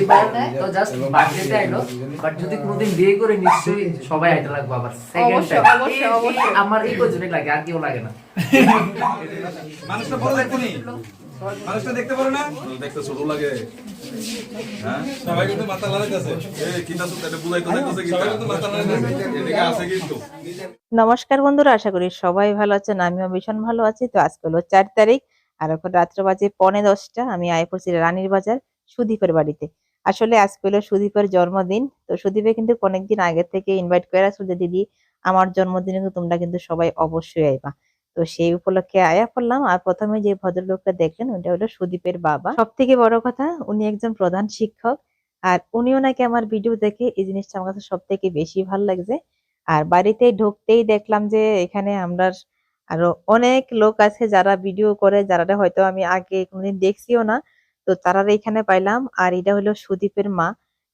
এবার তো জাস্ট বার্থডেতে আইলো বাট যদি কোনোদিন বিয়ে করে নিশ্চয়ই সবাই আইতে লাগবে আবার। সেকেন্ড টাইম অবশ্যই, অবশ্যই। আমার এই কজনই লাগে আর কেউ লাগে না। মানুষটা বড় দেখুনি। মানুষটা দেখতে পারো না? দেখতে ছোট লাগে। হ্যাঁ? সবাই কিন্তু মাথা লাগাইতেছে এই কিতা তো এটা বুঝাই তো দেখতেছে কিতা? সবাই মাথা লাগাইতেছে এদিকে আছে কিন্তু নমস্কার বন্ধুরা আশা করি সবাই ভালো আছেন আমিও ভীষণ ভালো আছি। তো আজকে হলো চার তারিখ আর এখন রাত্র বাজে পৌনে দশটা। আমি আয় পড়ছি রানীর বাজার। সুদীপের বাড়িতে। আসলে আজকে হলো সুদীপের জন্মদিন, তো সুদীপে কিন্তু অনেকদিন আগে থেকে ইনভাইট করে আসলো যে, দিদি, আমার জন্মদিনে তোমরা কিন্তু সবাই অবশ্যই আইবা। তো সেই উপলক্ষে আয়া পড়লাম আর প্রথমে যে ভদ্রলোকটা দেখলেন, ওটা হলো সুদীপের বাবা। সব থেকে বড় কথা, উনি একজন প্রধান শিক্ষক আর উনিও নাকি আমার ভিডিও দেখে এই জিনিসটা আমার কাছে সব থেকে বেশি ভালো লাগছে। আর বাড়িতে ঢুকতেই দেখলাম যে, এখানে আমরা আরও অনেক লোক আছে যারা ভিডিও করে, যারা হয়তো আমি আগে কোনোদিন দেখছিও না। তো তারা এখানে পাইলাম। আর এটা হলো সুদীপের মা।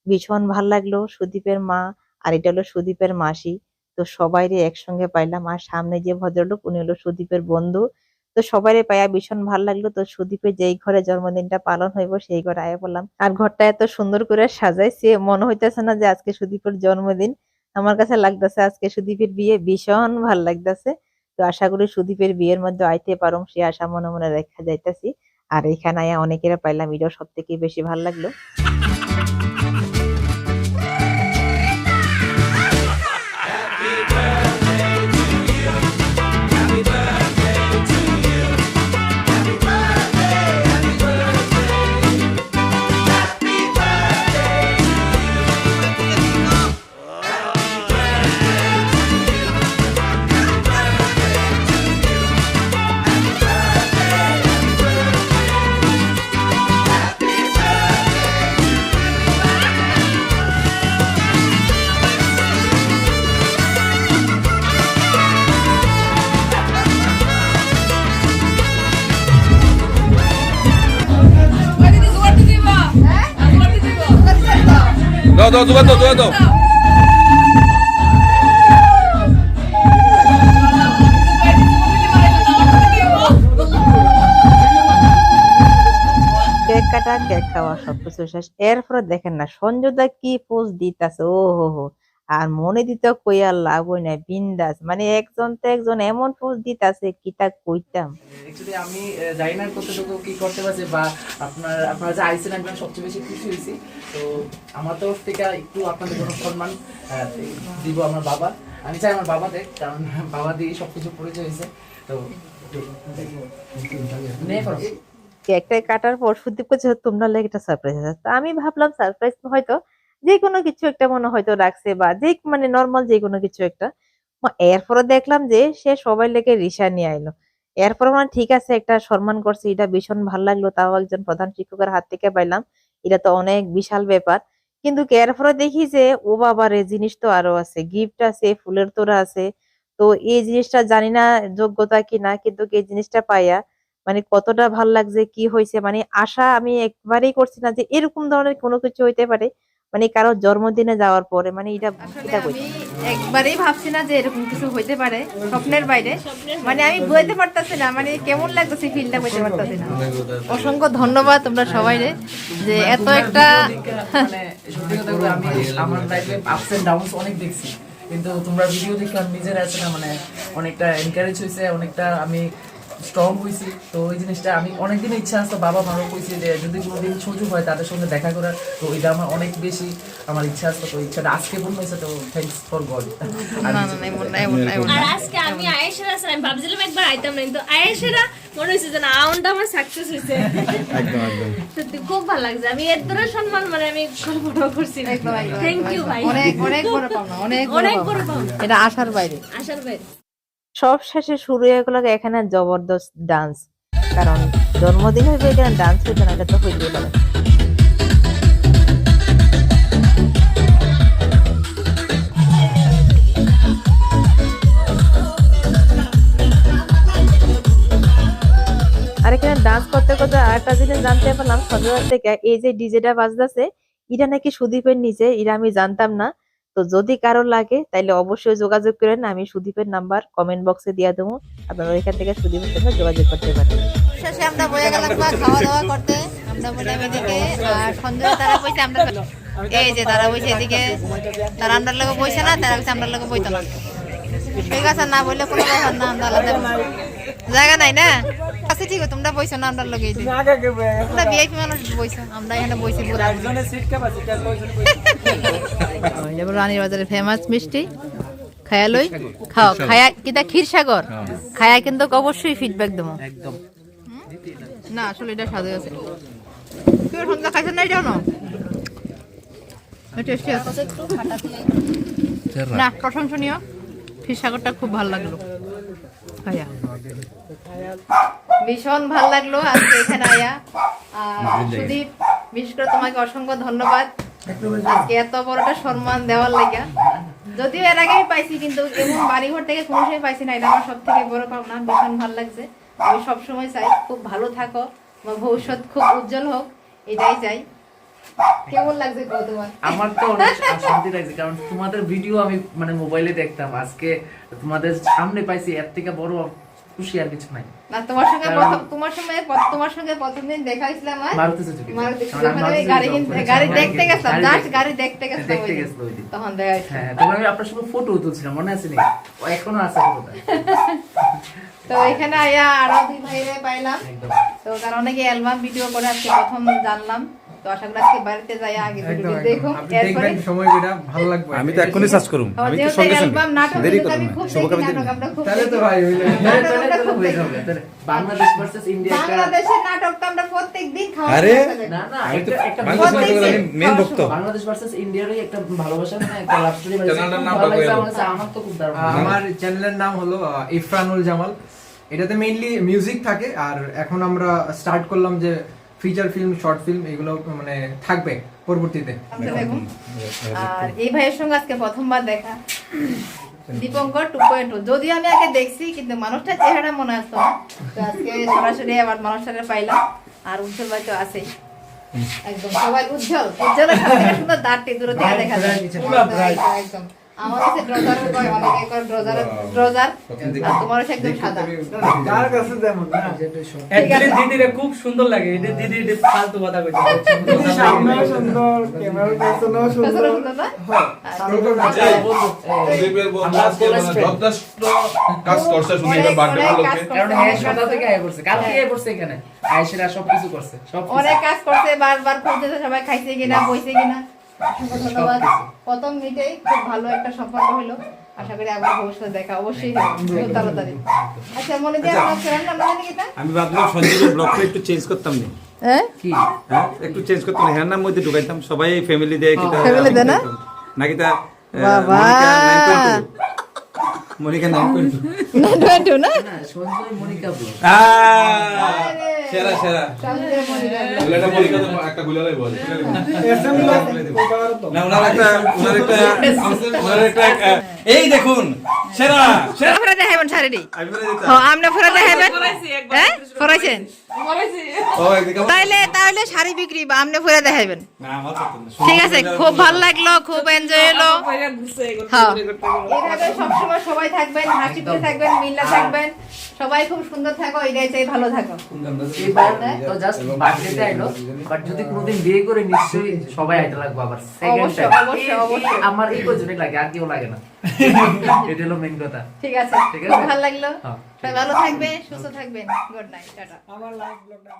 ভীষণ ভালো লাগল সুদীপের মা। আর এটা হলো সুদীপের মাসি। তো সবাইরে একসঙ্গে পাইলাম। আর সামনে যে ভদ্রলোক, উনি হলো সুদীপের বন্ধু। তো সবাইরে পাইয়া ভীষণ ভালো লাগল। তো সুদীপের যেই ঘরে জন্মদিনটা পালন হইব, সেই ঘরে আয়া বললাম আর ঘরটা এত সুন্দর করে সাজাইছে, মনে হইতেছে না যে আজকে সুদীপের জন্মদিন। আমার কাছে লাগতেছে আজকে সুদীপের বিয়ে। ভীষণ ভালো লাগতেছে। তো আশা করি সুদীপের বিয়ের মধ্যে আইতে পারম, সে আশা মনে মনে রেখা যাইতাছি। আর এখানে অনেকেরা পাইলাম এটাও সব থেকে বেশি ভালো লাগল। দাও দাও দাও দাও। কেক কাটা, কেক খাওয়া, সবকিছু শেষ। এরপরে দেখেন না, সঞ্জুদা কি পোজ দিতেছে ও হো হো আর মনে দিতে কই আর লাভ হই না বিন্দাস। মানে একজন তো একজন এমন পোজ দিতাছে কিতা কইতাম। অ্যাকচুয়ালি আমি জানি না কতটুকু কি করতে পারছি বা আপনার আপনারা যে আইসেন আমি সবচেয়ে বেশি খুশি হয়েছি। তো আমার তরফ থেকে একটু আপনাদের কোনো সম্মান দিব আমার বাবা। আমি চাই আমার বাবা দেখ কারণ বাবা দিয়ে সবকিছু পরিচয় হয়েছে। তো নে করো। কেকটা কাটার পর সুদীপ করছে তোমরা লেগে একটা সারপ্রাইজ আছে। আমি ভাবলাম সারপ্রাইজ হয়তো যে কোনো কিছু একটা মনে হয়তো রাখছে বা যে মানে নর্মাল যে কোনো কিছু একটা। এরপরে দেখলাম যে সে সবাই লেগে রিসা নিয়ে আইলো। এরপরে মানে ঠিক আছে, একটা সম্মান করছে, এটা ভীষণ ভালো লাগল, তাও একজন প্রধান শিক্ষকের হাত থেকে পাইলাম। এটা তো অনেক বিশাল ব্যাপার। কিন্তু এরপরে দেখি যে, ও বাবার এই জিনিস তো আরও আছে গিফট আছে, ফুলের তোড়া আছে। তো এই জিনিসটা জানি না যোগ্যতা কি না, কিন্তু এই জিনিসটা পাইয়া মানে কতটা ভালো লাগছে, কি হয়েছে মানে আশা আমি একবারেই করছি না যে এরকম ধরনের কোনো কিছু হইতে পারে। মানে কারও জন্মদিনে যাওয়ার পরে মানে এটা এটা আমি কইছি। একবারেই ভাবছি না যে এরকম কিছু হইতে পারে স্বপ্নের বাইরে। মানে আমি বলতে পারতাছি না মানে কেমন লাগতেছে ফিলটা বলতে পারতাছি না। অসংখ্য ধন্যবাদ তোমরা সবাই রে যে এত একটা মানে সত্যি কথা আমি আমার লাইফে আপস এন্ড ডাউনস অনেক দেখছি। কিন্তু তোমরা ভিডিও দেখে আমি নিজের আছে না মানে অনেকটা এনকারেজ হয়েছে অনেকটা আমি স্ট্রং হয়েছি তো ওই জিনিসটা আমি অনেকদিন ইচ্ছা আসতো বাবা মারও কইছি যে যদি কোনোদিন সুযোগ হয় তাদের সঙ্গে দেখা করার তো এটা আমার অনেক বেশি আমার ইচ্ছা আসতো তো ইচ্ছাটা আজকে পূর্ণ হয়েছে তো থ্যাংকস ফর গড আর আজকে আমি আয়েশেরা স্যার আমি ভাবছিলাম একবার আইতাম না কিন্তু আয়েশেরা মনে হয়েছে যে না আউনটা আমার সাকসেস হয়েছে সত্যি খুব ভালো লাগছে। আমি এর দ্বারা সম্মান মানে আমি গর্ব করছি একদম, একদম, থ্যাংক ইউ ভাই। অনেক অনেক বড় পাওনা অনেক অনেক বড় পাওনা। এটা আশার বাইরে। আসার ভাই সব শেষে শুরু হয়ে গেল এখানে জবরদস্ত ডান্স কারণ জন্মদিন হইবে এখানে ডান্স হইবে না, এটা তো হইবে না আর এখানে ডান্স করতে করতে আরেকটা জিনিস জানতে পারলাম সন্ধ্যাবেলা থেকে এই যে ডিজেটা বাজতেছে, এটা নাকি সুদীপের নিচে এটা আমি জানতাম না। তো যদি কারও লাগে, তাইলে অবশ্যই যোগাযোগ করেন আমি সুদীপের নাম্বার কমেন্ট বক্সে দিয়ে দেবো। আপনারা এখান থেকে সুদীপের সঙ্গে যোগাযোগ করতে পারেন। খাওয়া দাওয়া করতে। সন্ধ্যা তারা এই যে তারা বইছে এদিকে। তারা আমরা লোক বইছে না, তারা বইছে আমরা লোক না। ঠিক আছে, না বললে কোনো না, আমরা আলাদা জায়গা নাই না? আচ্ছা ঠিক আছে তোমরা বইছো না আমরা এই তোমরা ভিআইপি মানুষ বইছো আমরা এখানে বইছি পুরো যেমন রানীর বাজারের ফেমাস মিষ্টি খায়ালই খাও। খায়া কিটা ক্ষীরসাগর খায়া কিন্তু অবশ্যই ফিডব্যাক দেবো। একদম। না আসলে এটা স্বাদই আছে। কেউ সন্ধ্যা খাইছেন না এটাও না টেস্টি আছে। না প্রশংসনীয়। ক্ষীরসাগরটা খুব ভালো লাগল। ভীষণ ভালো লাগল আজকে এখানে আয়া। সুদীপ বিশেষ করে তোমাকে অসংখ্য ধন্যবাদ। আজকে এত বড়টা সম্মান দেওয়ার লাগা। যদিও এর আগেই পাইছি কিন্তু এমন বাড়িঘর থেকে কোনো সময় পাইছি না। এটা আমার সব থেকে বড় পাওনা ভীষণ ভালো লাগছে। আমি সবসময় চাই খুব ভালো থাকো। আমার ভবিষ্যৎ খুব উজ্জ্বল হোক এটাই চাই। কেমন লাগছে গো তোমার? আমার তো অনেক শান্তি লাগছে কারণ তোমাদের ভিডিও আমি মানে মোবাইলে দেখতাম। আজকে তোমাদের সামনে পাইছি এর থেকে বড় খুশি আর কিছু নাই। না তোমার সঙ্গে প্রথম তোমার সঙ্গে তোমার সঙ্গে প্রথম দিন দেখা হয়েছিল আমার। মারুতি সুজুকি। মারুতি সুজুকি গাড়ি কিনতে গাড়ি দেখতে গেছিলাম জাস্ট গাড়ি দেখতে গেছিলাম দেখতে গেছিল ওই দিন। তখন দেখা হয়েছিল। হ্যাঁ তখন আমি আপনার সঙ্গে ফটো তুলছিলাম মনে আছে ও এখনও আছে ফটোটা তো এখানে আয়া আরও দুই ভাইরে পাইলাম। তো তার অনেকে অ্যালবাম ভিডিও করে আজকে প্রথম জানলাম। তো আশা করি আজকে বাড়িতে যাই আগে ভিডিও দেখুন এরপরে সময় যেটা ভালো লাগবে। আমি তো এখনই সার্চ করুম। আমি তো সঙ্গে সঙ্গে। দেরি কিন্তু না। শুভকামনা নাটক আমরা খুব তাহলে তো ভাই হইলে তাহলে নাটক তাহলে আমরা তো হয়ে যাবে। তাহলে বাংলাদেশ ভার্সেস ইন্ডিয়া বাংলাদেশের নাটক তো আমরা প্রত্যেক খাওয়া আরে! না না আমি তো একটা একটা বাংলাদেশ প্রত্যেক নাটকের দিন আমি মেন ভক্ত। বাংলাদেশ ভার্সেস ইন্ডিয়ারই একটা ভালোবাসা মানে একটা লাভ স্টোরি চ্যানেলটার। আমার তো খুব দারুণ আমার চ্যানেলের নাম হলো ইরফানুল জামাল। এটাতে মেইনলি মিউজিক থাকে আর এখন আমরা স্টার্ট করলাম যে ফিচার ফিল্ম শর্ট ফিল্ম এগুলো মানে থাকবে পরবর্তীতে। আচ্ছা, আর এই ভাইয়ের সঙ্গে আজকে প্রথমবার দেখা। দীপঙ্কর টু পয়েন্ট যদিও আমি আগে দেখছি কিন্তু মানুষটার চেহারা মনে আসতো তো আজকে সরাসরি আবার মানুষটাকে পাইলাম। আর উজ্জ্বল ভাই তো আছেই। একদম। সবাই উজ্জ্বল। থেকে সুন্দর দাঁতটি দূরে থেকে দেখা যায়। একদম, একদম ড্রজার কয় অনেকে কয় ড্রজার ড্রজার আর তোমার হচ্ছে একদম সাদা। কার কাছে যেমন না? ঠিক দিদিরে খুব সুন্দর লাগে। এটা দিদি এটা ফালতু কথা কইছে। সামনেও সুন্দর ক্যামেরার পেছনেও সুন্দর। পেছনে সুন্দর। না? সুদীপের বন্ধু আমরা আজকে best friend। যথেষ্ট কাজ করছে সুদীপের অনেক- বার্থডে উপলক্ষে কারণ হ্যাঁ সকাল থেকে আয় করছে। কালকে আয় করছে এখানে। আয়েশেরা সবকিছু করছে সব অনেক কাজ করছে বারবার খুঁজতেছে সবাই খাইছে কিনা বইছে কিনা। অসংখ্য ধন্যবাদ প্রথম মিটেই খুব ভালো একটা সম্পর্ক হলো। আশা করি আবার ভবিষ্যতে দেখা অবশ্যই হবে। তাড়াতাড়ি আচ্ছা মনে দিয়ে আপনার চ্যানেল নাম জানি কিটা আমি ভাবলাম সঞ্জীবের ব্লগটা একটু চেঞ্জ করতাম না। হ্যাঁ কি? হ্যাঁ একটু চেঞ্জ করতাম না। হ্যাঁ মধ্যে ঢুকাইতাম। সবাই ফ্যামিলি দেয় কি Family দেয় না? নাকি তা বাবা। মনিকা নাম করে না না? না সঞ্জয় মনিকা ব্লগ। সেরা সেরা। সঞ্জয় মনিরা। এটা মনিকা তো একটা গুলালাই বল। না ওনার একটা ওনার একটা ওনার একটা এই দেখুন সেরা সেরা। ফোরা দেখাবেন সারেডি আমি বলে দিতাম। ও আপনি ফোরা দেখাবেন হ্যাঁ? ফোরাইছেন? তাইলে তাহলে শাড়ি বিক্রি বা আপনি ফোরা দেখাবেন আমার ঠিক আছে খুব ভালো লাগল খুব এনজয় হলো। হ্যাঁ। এইভাবে সবসময় সবাই থাকবেন হাসি খুশি থাকবেন মিল্লা থাকবেন। সবাই খুব সুন্দর থাকো এটাই চাই ভালো থাকো। তো জাস্ট বার্থডেতে আইলো বাট যদি কোনোদিন বিয়ে করে নিশ্চয়ই সবাই আইতে লাগবে আবার। সেকেন্ড টাইম অবশ্যই, অবশ্যই। আমার এই লাগে আর কেউ লাগে না। এটা হলো মেন কথা। ঠিক আছে ঠিক আছে? ভালো লাগল। হ্যাঁ। ভালো থাকবে সুস্থ থাকবেন। Good night tata. আমার লাইভ ব্লগটা